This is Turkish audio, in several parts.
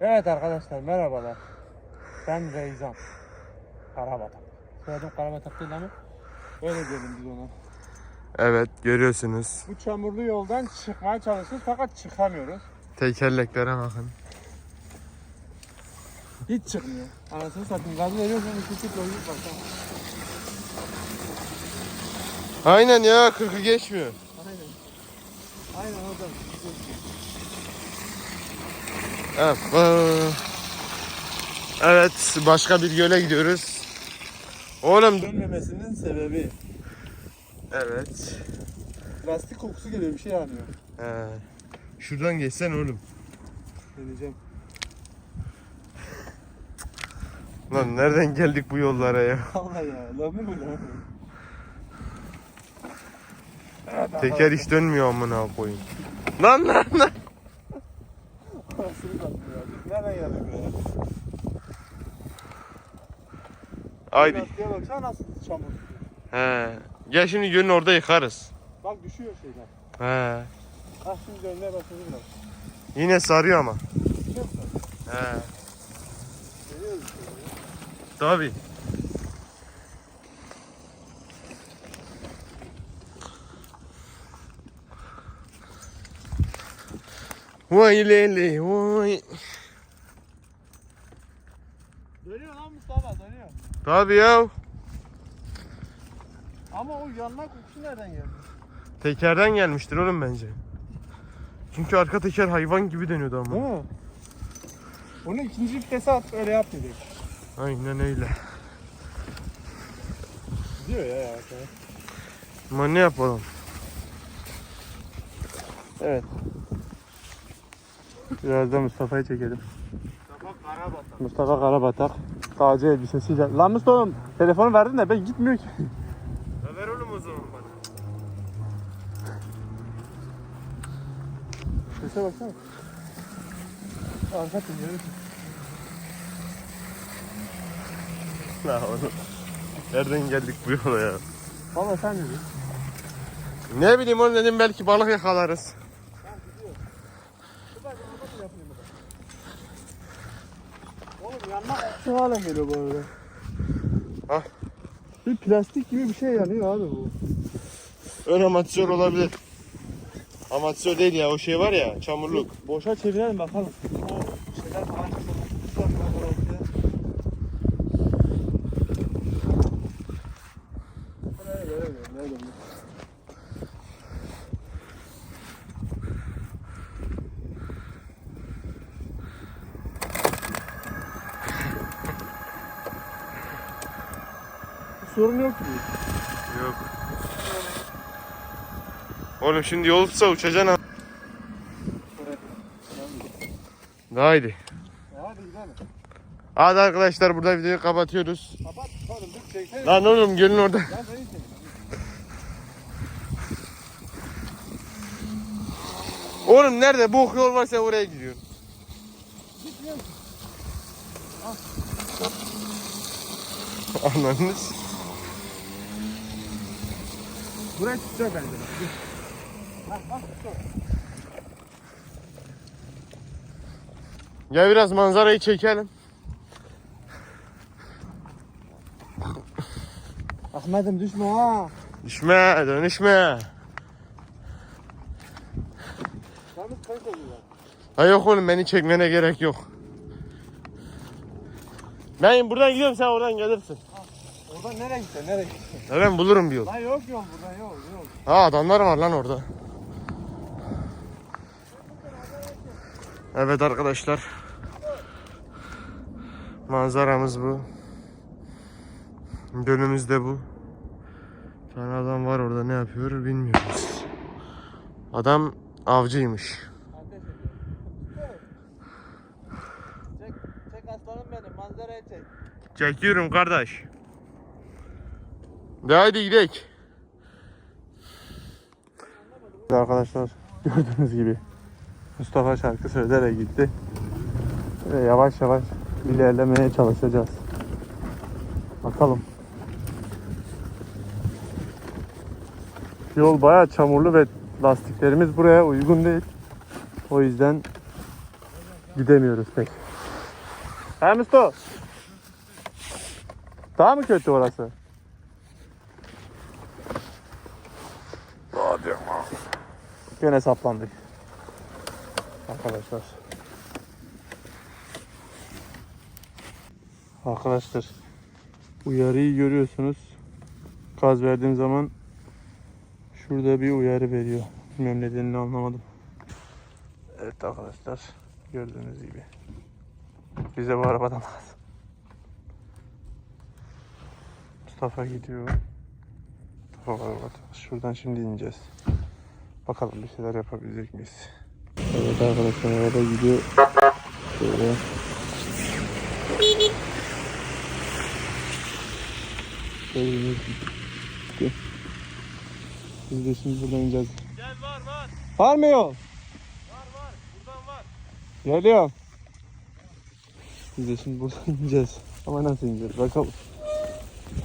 Evet arkadaşlar merhabalar. Ben Reyzan. Karabatak. Soyadım Karabatak değil ama öyle diyelim biz ona. Evet görüyorsunuz. Bu çamurlu yoldan çıkmaya çalışıyoruz fakat çıkamıyoruz. Tekerleklere bakın. Hiç çıkmıyor. Anasını satayım gazı veriyorsun iki çık doyuyor baksana. Aynen ya 40'ı geçmiyor. Aynen. Aynen oradan. Evet. başka bir göle gidiyoruz. Oğlum. Dönmemesinin sebebi Evet. lastik kokusu geliyor bir şey yanıyor. He. Şuradan geçsen oğlum. Deneyeceğim. Lan nereden geldik bu yollara ya? Allah ya. Lan bu lan. Teker hiç dönmüyor amına koyayım. Lan lan lan. Nereden geldik ya? Haydi. Lastiğe baksana nasıl çamur. He. Gel şimdi gölün orada yıkarız. Bak düşüyor şeyler. He. Ah şimdi dönmeye başladı biraz. Yine sarıyor ama. He. Geliyoruz işte. Tabii. Vay lele vay. Dönüyor lan Mustafa dönüyor. Tabii ya. Ama o yanma kokusu nereden geldi? Tekerden gelmiştir oğlum bence. Çünkü arka teker hayvan gibi dönüyordu ama. Değil mi? Onu ikinci vitese at öyle yap dedik. Aynen öyle. Diyor ya ya. Ama ne yapalım? Evet. Biraz da Mustafa'yı çekelim. Mustafa Karabatak. Mustafa Karabatak. Tacı elbisesiyle. Lan Mustafa telefonu verdin de ben gitmiyor ki. Ya ver oğlum o zaman bana. Sese baksana. Arka tüneli. La oğlum. Nereden geldik bu yola ya? Valla sen ne diyorsun? Ne bileyim oğlum dedim belki balık yakalarız. Kokusu hala geliyor bu arada. Ah. Bir plastik gibi bir şey yanıyor abi bu. Ön amatör olabilir. Amatör değil ya o şey var ya çamurluk. Boşa çevirelim bakalım. O şeyler falan çıkıyor. Buraya böyle böyle, böyle böyle. Sorun yok ki. Yok. Oğlum şimdi yol tutsa uçacaksın ha. Haydi. Hadi gidelim. Hadi arkadaşlar burada videoyu kapatıyoruz. Kapat oğlum dur çeksene. Lan oğlum gelin orada. Oğlum nerede bu yol varsa oraya gidiyorsun. Gitmiyor ki. Anladınız? Buraya tutacak bence. Bak bak. Gel biraz manzarayı çekelim. Ahmet'im düşme ha. Düşme dönüşme. Yalnız oluyor. Ha yok oğlum beni çekmene gerek yok. Ben buradan gidiyorum sen oradan gelirsin. Oradan nereye gideceksin? Nereye gideceksin? Ya ben bulurum bir yol. Lan yok yol buradan yok yok. Ha adamlar var lan orada. Evet arkadaşlar. Manzaramız bu. Gölümüz de bu. Bir tane adam var orada ne yapıyor bilmiyoruz. Adam avcıymış. Çek, çek aslanım benim manzarayı çek. Çekiyorum kardeş. De haydi gidelim. Arkadaşlar gördüğünüz gibi Mustafa şarkı söyleyerek gitti. Ve yavaş yavaş ilerlemeye çalışacağız. Bakalım. Yol bayağı çamurlu ve lastiklerimiz buraya uygun değil. O yüzden Gidemiyoruz pek. He Mustafa? Daha mı kötü orası? Hadi ama. Gene saplandık. Arkadaşlar. Arkadaşlar. Uyarıyı görüyorsunuz. Gaz verdiğim zaman şurada bir uyarı veriyor. Bilmem nedenini anlamadım. Evet arkadaşlar. Gördüğünüz gibi. Bize bu arabadan lazım. Mustafa gidiyor. Mustafa var. Şuradan şimdi ineceğiz. Bakalım bir şeyler yapabilecek miyiz? Evet arkadaşlar araba gidiyor. Şöyle. Biz de şimdi buradan ineceğiz. Gel var var. Var mı yol? Var var. Buradan var. Geliyorum. Biz de şimdi buradan ineceğiz. Ama nasıl ineceğiz bakalım.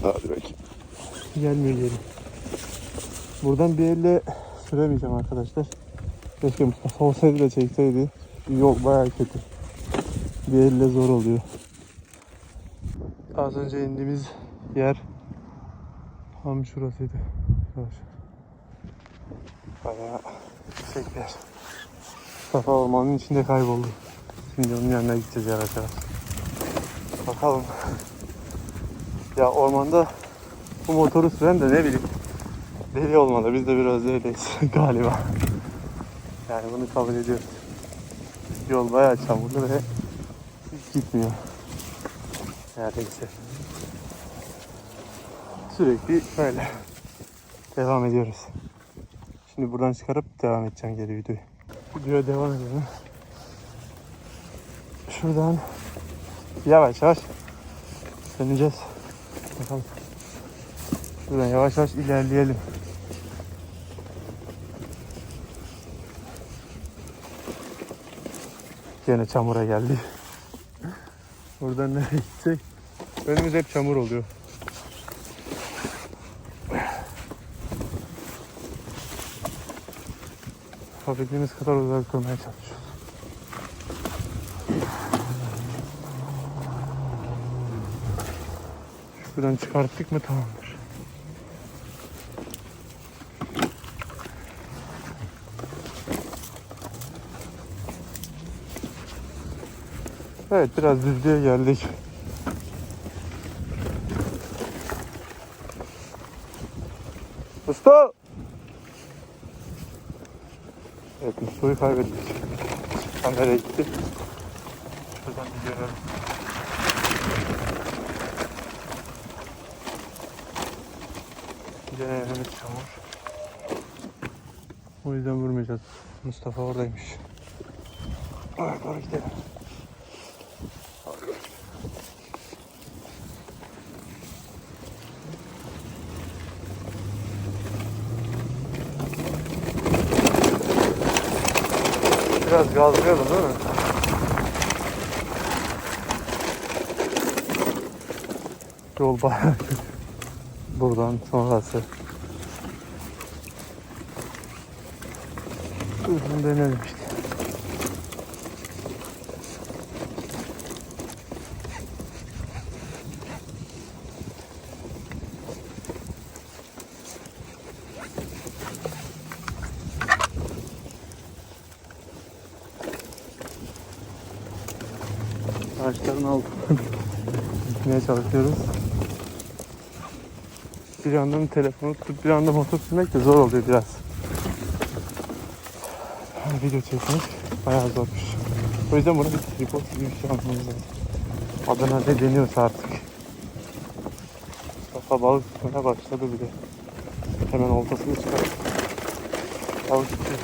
Hadi bakayım. Gelmiyor geri. Buradan bir elle süremeyeceğim arkadaşlar. Keşke Mustafa olsaydı da çekseydi. Yol bayağı kötü. Bir elle zor oluyor. Az önce indiğimiz yer tam şurasıydı. Arkadaşlar. Bayağı yüksek bir yer. Mustafa ormanın içinde kayboldu. Şimdi onun yanına gideceğiz yavaş yavaş. Bakalım. Ya ormanda bu motoru süren de ne bileyim deli olmalı. Biz de biraz öyleyiz galiba. Yani bunu kabul ediyoruz. Yol bayağı çamurlu ve hiç gitmiyor. Neredeyse. Sürekli böyle devam ediyoruz. Şimdi buradan çıkarıp devam edeceğim geri videoyu. Videoya devam edelim. Şuradan yavaş yavaş döneceğiz. Bakalım. Şuradan yavaş yavaş ilerleyelim. Yine çamura geldi. Buradan nereye gitsek? Önümüz hep çamur oluyor. Yapabildiğimiz kadar uzak durmaya çalışıyoruz. Şuradan çıkarttık mı tamamdır. Evet biraz düzlüğe geldik. Usta! Evet Mustafa'yı kaybettik. Tam nereye gitti? Şuradan bir görelim. Gene önümüz çamur. O yüzden vurmayacağız. Mustafa oradaymış. Oraya doğru gidelim. Biraz gazlayalım değil mi? Yol bayağı. Buradan sonrası. Buradan dönelim işte. Ağaçların altından gitmeye çalışıyoruz. Bir yandan telefonu tutup bir yandan motor sürmek de zor oluyor biraz. Video çekmek bayağı zormuş. O yüzden bunu bir tripod gibi bir şey almamız lazım. Adına ne deniyorsa artık. Mustafa balık tutmaya başladı bile. Hemen oltasını çıkarıp balık tutuyor.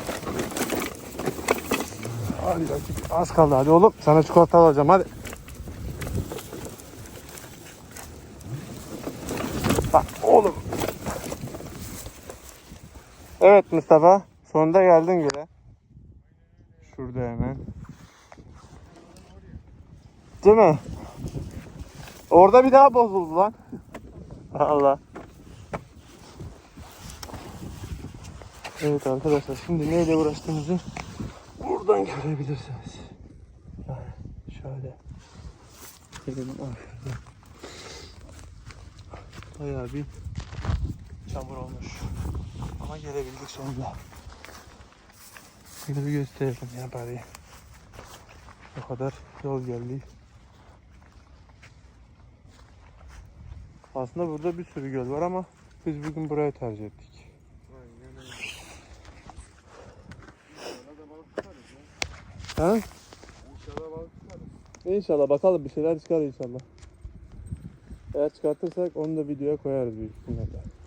Hadi az kaldı hadi oğlum. Sana çikolata alacağım hadi. Bak oğlum. Evet Mustafa. Sonunda geldin güle. Şurada hemen. Değil mi? Orada bir daha bozuldu lan. Allah. Evet arkadaşlar şimdi neyle uğraştığımızı buradan görebilirsiniz. Şöyle. Gelelim arkada. Bayağı bir çamur olmuş. Ama gelebildik sonunda. Şöyle bir gösterelim ya bari. O kadar yol geldi. Aslında burada bir sürü göl var ama biz bugün burayı tercih ettik. Ha? İnşallah. İnşallah bakalım bir şeyler çıkar inşallah. Eğer çıkartırsak onu da videoya koyarız büyük ihtimalle.